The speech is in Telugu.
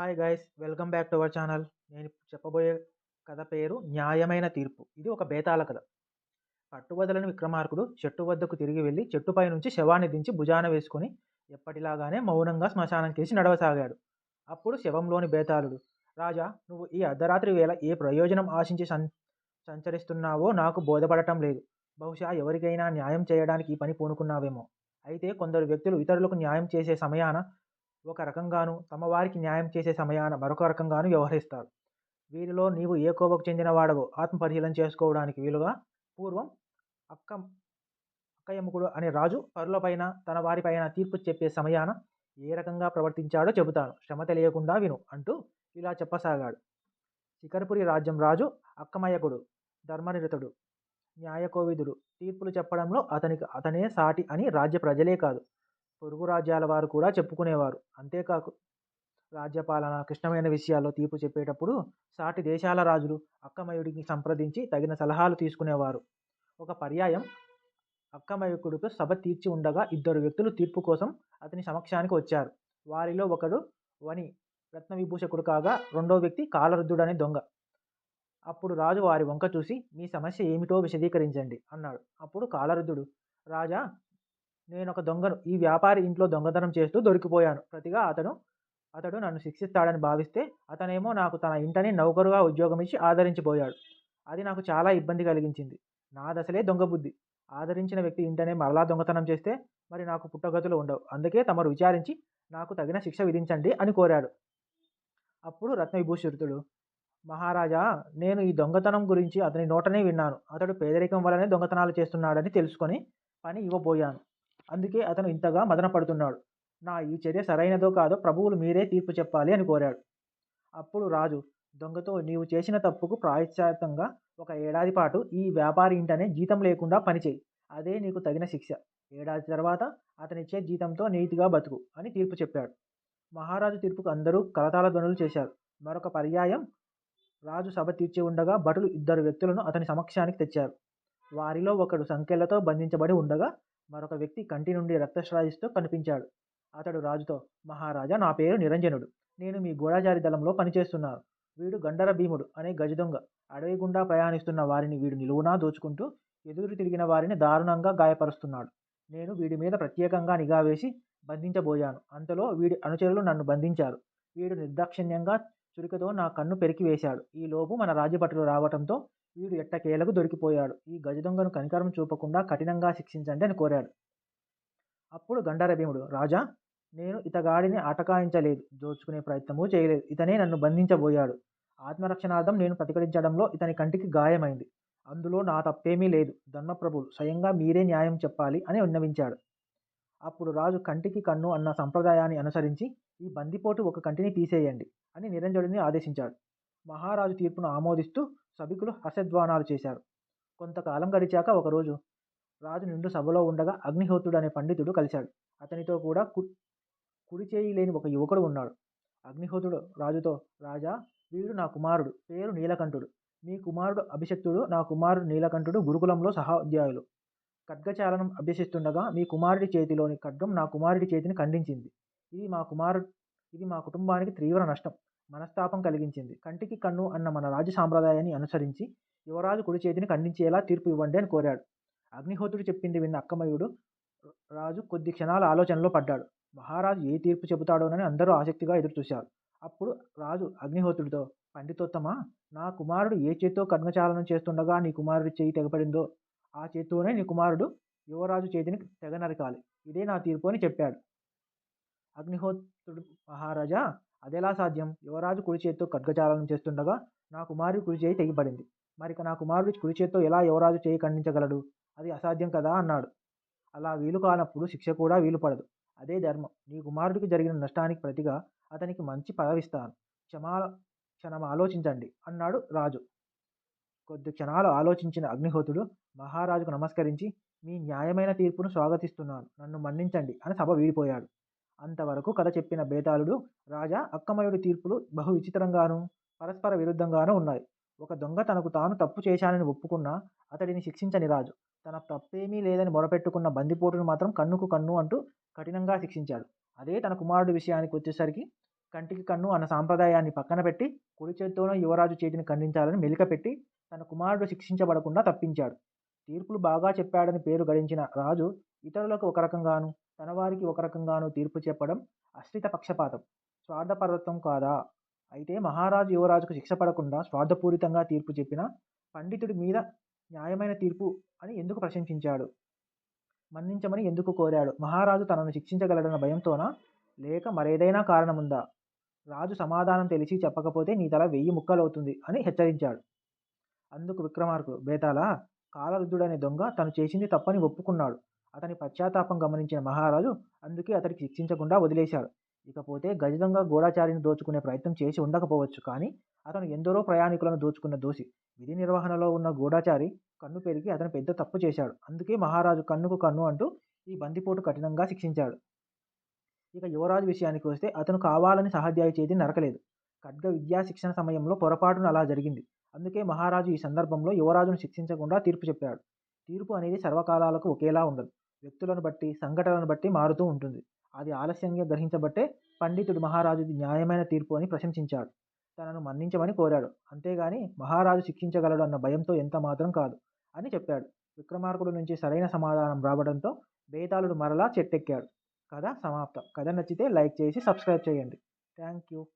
Hi guys welcome back to our channel నేను చెప్పబోయే కథ పేరు న్యాయమైన తీర్పు. ఇది ఒక బేతాళ కథ. పట్టువదలని విక్రమార్కుడు చెట్టు వద్దకు తిరిగి వెళ్ళి చెట్టుపై నుంచి శవాన్ని దించి భుజాన వేసుకొని ఎప్పటిలాగానే మౌనంగా శ్మశానం కేసి నడవసాగాడు. అప్పుడు శవంలోని బేతాళుడు రాజా నువ్వు ఈ అర్ధరాత్రి వేళ ఏ ప్రయోజనం ఆశించి సం సంచరిస్తున్నావో నాకు బోధపడటం లేదు. బహుశా ఎవరికైనా న్యాయం చేయడానికి ఈ పని పూనుకున్నావేమో. అయితే కొందరు వ్యక్తులు ఇతరులకు న్యాయం చేసే సమయాన ఒక రకంగాను తమ వారికి న్యాయం చేసే సమయాన మరొక రకంగాను వ్యవహరిస్తారు. వీరిలో నీవు ఏ కోవకు చెందిన వాడవో ఆత్మపరిశీలన చేసుకోవడానికి వీలుగా పూర్వం అక్క అక్కయముకుడు అనే రాజు పరులపైన తన వారిపైన తీర్పు చెప్పే సమయాన ఏ రకంగా ప్రవర్తించాడో చెబుతాను. శ్రమ తెలియకుండా విను అంటూ ఇలా చెప్పసాగాడు. శిఖరపురి రాజ్యం రాజు అక్కమయకుడు ధర్మనిరతుడు న్యాయకోవిదుడు తీర్పులు చెప్పడంలో అతనికి అతనే సాటి అని రాజ్య ప్రజలే కాదు. పొరుగు రాజ్యాల వారు కూడా చెప్పుకునేవారు. అంతేకాకు రాజ్యపాలన కృష్ణమైన విషయాల్లో తీర్పు చెప్పేటప్పుడు సాటి దేశాల రాజులు అక్కమయుడికి సంప్రదించి తగిన సలహాలు తీసుకునేవారు. ఒక పర్యాయం అక్కమయకుడితో సభ తీర్చి ఉండగా ఇద్దరు వ్యక్తులు తీర్పు కోసం అతని సమక్షానికి వచ్చారు. వారిలో ఒకడు వని రత్నవిభూషకుడు కాగా రెండో వ్యక్తి కాలరుద్ధుడనే దొంగ. అప్పుడు రాజు వారి వంక చూసి మీ సమస్య ఏమిటో విశదీకరించండి అన్నాడు. అప్పుడు కాలరుద్ధుడు రాజా నేను ఒక దొంగను ఈ వ్యాపారి ఇంట్లో దొంగతనం చేస్తూ దొరికిపోయాను. ప్రతిగా అతను అతడు నన్ను శిక్షిస్తాడని భావిస్తే అతనేమో నాకు తన ఇంటని నౌకరుగా ఉద్యోగం ఇచ్చి ఆదరించిపోయాడు. అది నాకు చాలా ఇబ్బంది కలిగించింది. నా దశలే దొంగ బుద్ధి. ఆదరించిన వ్యక్తి ఇంటనే మరలా దొంగతనం చేస్తే మరి నాకు పుట్టగతులు ఉండవు. అందుకే తమరు విచారించి నాకు తగిన శిక్ష విధించండి అని కోరాడు. అప్పుడు రత్నవిభూషితుడు మహారాజా నేను ఈ దొంగతనం గురించి అతని నోటనే విన్నాను. అతడు పేదరికం వల్లనే దొంగతనాలు చేస్తున్నాడని తెలుసుకొని పని ఇవ్వబోయాను. అందుకే అతను ఇంతగా మదనపడుతున్నాడు నా ఈ చర్య సరైనదో కాదో ప్రభువులు మీరే తీర్పు చెప్పాలి అని కోరాడు. అప్పుడు రాజు దొంగతో నీవు చేసిన తప్పుకు ప్రాయశ్చాతంగా ఒక ఏడాది పాటు ఈ వ్యాపారి ఇంటనే జీతం లేకుండా పనిచేయి. అదే నీకు తగిన శిక్ష. ఏడాది తర్వాత అతనిచ్చే జీతంతో నీతిగా బతుకు అని తీర్పు చెప్పాడు. మహారాజు తీర్పుకు అందరూ కలతాల ధ్వనులు చేశారు. మరొక పర్యాయం రాజు సభ తీర్చి ఉండగా భటులు ఇద్దరు వ్యక్తులను అతని సమక్షానికి తెచ్చారు. వారిలో ఒకడు సంఖ్యలతో బంధించబడి ఉండగా మరొక వ్యక్తి కంటి నుండి రక్తస్రాయిస్తూ కనిపించాడు. అతడు రాజుతో మహారాజా నా పేరు నిరంజనుడు. నేను మీ గూఢాచారి దళంలో పనిచేస్తున్నాను. వీడు గండర భీముడు అనే గజదొంగ అడవి గుండా ప్రయాణిస్తున్న వారిని వీడు నిలువునా దోచుకుంటూ ఎదురు తిరిగిన వారిని దారుణంగా గాయపరుస్తున్నాడు. నేను వీడి మీద ప్రత్యేకంగా నిఘా వేసి బంధించబోయాను. అంతలో వీడి అనుచరులు నన్ను బంధించారు. వీడు నిర్దాక్షిణ్యంగా చురికతో నా కన్ను పెరికి వేశాడు ఈ లోపు మన రాజభటులు రావటంతో వీడు ఎట్టకేలకు దొరికిపోయాడు. ఈ గజదొంగను కనికరం చూపకుండా కఠినంగా శిక్షించండి అని కోరాడు. అప్పుడు గండర భీముడు రాజా నేను ఇతగాడిని ఆటకాయించలేదు దోచుకునే ప్రయత్నమూ చేయలేదు. ఇతనే నన్ను బంధించబోయాడు. ఆత్మరక్షణార్థం నేను ప్రతిఘటించడంలో ఇతని కంటికి గాయమైంది. అందులో నా తప్పేమీ లేదు. ధర్మప్రభులు స్వయంగా మీరే న్యాయం చెప్పాలి అని విన్నవించాడు. అప్పుడు రాజు కంటికి కన్ను అన్న సంప్రదాయాన్ని అనుసరించి ఈ బందిపోటు ఒక కంటిని తీసేయండి అని నిరంజనుడిని ఆదేశించాడు. మహారాజు తీర్పును ఆమోదిస్తూ సభికులు హర్షధ్వానాలు చేశారు. కొంతకాలం గడిచాక ఒకరోజు రాజు నిండు సభలో ఉండగా అగ్నిహోత్రుడు అనే పండితుడు కలిశాడు. అతనితో కూడా కు కుడి చేయి లేని ఒక యువకుడు ఉన్నాడు. అగ్నిహోత్రుడు రాజుతో రాజా వీడు నా కుమారుడు పేరు నీలకంఠుడు. మీ కుమారుడు అభిషక్తుడు నా కుమారుడు నీలకంఠుడు గురుకులంలో సహాధ్యాయులు. ఖడ్గచాలనం అభ్యసిస్తుండగా మీ కుమారుడి చేతిలోని ఖడ్గం నా కుమారుడి చేతిని ఖండించింది. ఇది మా కుమారుడు ఇది మా కుటుంబానికి తీవ్ర నష్టం. మనస్తాపం కలిగించింది. కంటికి కన్ను అన్న మన రాజ్య సాంప్రదాయాన్ని అనుసరించి యువరాజు కుడి చేతిని ఖండించేలా తీర్పు ఇవ్వండి అని కోరాడు. అగ్నిహోత్రుడు చెప్పింది విన్న అక్కమయుడు రాజు కొద్ది క్షణాల ఆలోచనలో పడ్డాడు. మహారాజు ఏ తీర్పు చెబుతాడోనని అందరూ ఆసక్తిగా ఎదురుచూశారు. అప్పుడు రాజు అగ్నిహోత్రుడితో పండితోత్తమ నా కుమారుడు ఏ చేత్తో కర్ణచాలనం చేస్తుండగా నీ కుమారుడి చేయి తెగపడిందో ఆ చేత్తోనే నీ కుమారుడు యువరాజు చేతిని తెగ నరకాలి. ఇదే నా తీర్పు అని చెప్పాడు. అగ్నిహోత్రుడు మహారాజా అదెలా సాధ్యం? యువరాజు కుడి చేత్తో ఖడ్గచాలనం చేస్తుండగా నా కుమారుడి కుడి చేయి తెగిపడింది. మరిక నా కుమారుడి కుడి చేత్తో ఎలా యువరాజు చేయి ఖండించగలడు? అది అసాధ్యం కదా అన్నాడు. అలా వీలు కానప్పుడు శిక్ష కూడా వీలు పడదు. అదే ధర్మం. నీ కుమారుడికి జరిగిన నష్టానికి ప్రతిగా అతనికి మంచి పదవిస్తాను. క్షమా క్షణం ఆలోచించండి అన్నాడు రాజు. కొద్ది క్షణాలు ఆలోచించిన అగ్నిహోతుడు మహారాజుకు నమస్కరించి మీ న్యాయమైన తీర్పును స్వాగతిస్తున్నాను. నన్ను మన్నించండి అని సభ వీడిపోయాడు. అంతవరకు కథ చెప్పిన బేతాళుడు రాజా అక్కమయుడి తీర్పులు బహు విచిత్రంగాను పరస్పర విరుద్ధంగానూ ఉన్నాయి. ఒక దొంగ తనకు తాను తప్పు చేశానని ఒప్పుకున్నా అతడిని శిక్షించని రాజు. తన తప్పేమీ లేదని మొరపెట్టుకున్న బందిపోటును మాత్రం కన్నుకు కన్ను అంటూ కఠినంగా శిక్షించాడు. అదే తన కుమారుడి విషయానికి వచ్చేసరికి కంటికి కన్ను అన్న సాంప్రదాయాన్ని పక్కన పెట్టి కుడి చేత్తోనో యువరాజు చేతిని ఖండించాలని మెలికపెట్టి తన కుమారుడు శిక్షించబడకుండా తప్పించాడు. తీర్పులు బాగా చెప్పాడని పేరు గడించిన రాజు ఇతరులకు ఒక రకంగాను తన వారికి ఒక రకంగాను తీర్పు చెప్పడం అశ్రిత పక్షపాతం. స్వార్థపరత్వం కాదా? అయితే మహారాజు యువరాజుకు శిక్ష పడకుండా స్వార్థపూరితంగా తీర్పు చెప్పిన పండితుడి మీద న్యాయమైన తీర్పు అని ఎందుకు ప్రశంసించాడు? మన్నించమని ఎందుకు కోరాడు? మహారాజు తనను శిక్షించగలడన్న భయంతోనా? లేక మరేదైనా కారణముందా? రాజు సమాధానం తెలిసి చెప్పకపోతే నీ తల వెయ్యి ముక్కలవుతుంది అని హెచ్చరించాడు. అందుకు విక్రమార్కుడు బేతాలా కాలరుద్ధుడనే దొంగ తను చేసింది తప్పని ఒప్పుకున్నాడు. అతని పశ్చాత్తాపం గమనించిన మహారాజు అందుకే అతడికి శిక్షించకుండా వదిలేశాడు. ఇకపోతే గజదొంగ గూఢచారిని దోచుకునే ప్రయత్నం చేసి ఉండకపోవచ్చు కానీ అతను ఎందరో ప్రయాణికులను దోచుకున్న దోషి. విధి నిర్వహణలో ఉన్న గూఢచారి కన్ను పెరిగి అతను పెద్ద తప్పు చేశాడు. అందుకే మహారాజు కన్నుకు కన్ను అంటూ ఈ బందిపోటు కఠినంగా శిక్షించాడు. ఇక యువరాజు విషయానికి వస్తే అతను కావాలని సహాధ్యాయ చేతి నరకలేదు. ఖడ్గ విద్యా శిక్షణ సమయంలో పొరపాటున అలా జరిగింది. అందుకే మహారాజు ఈ సందర్భంలో యువరాజును శిక్షించకుండా తీర్పు చెప్పాడు. తీర్పు అనేది సర్వకాలాలకు ఒకేలా ఉండదు. వ్యక్తులను బట్టి సంఘటనలను బట్టి మారుతూ ఉంటుంది. అది ఆలస్యంగా గ్రహించబట్టే పండితుడు మహారాజు న్యాయమైన తీర్పు అని ప్రశంసించాడు. తనను మన్నించమని కోరాడు. అంతేగాని మహారాజు శిక్షించగలడు అన్న భయంతో ఎంత మాత్రం కాదు అని చెప్పాడు. విక్రమార్కుడు నుంచి సరైన సమాధానం రావడంతో బేతాళుడు మరలా చెట్టెక్కాడు. కథ సమాప్తం. కథ నచ్చితే లైక్ చేసి సబ్స్క్రైబ్ చేయండి. Thank you.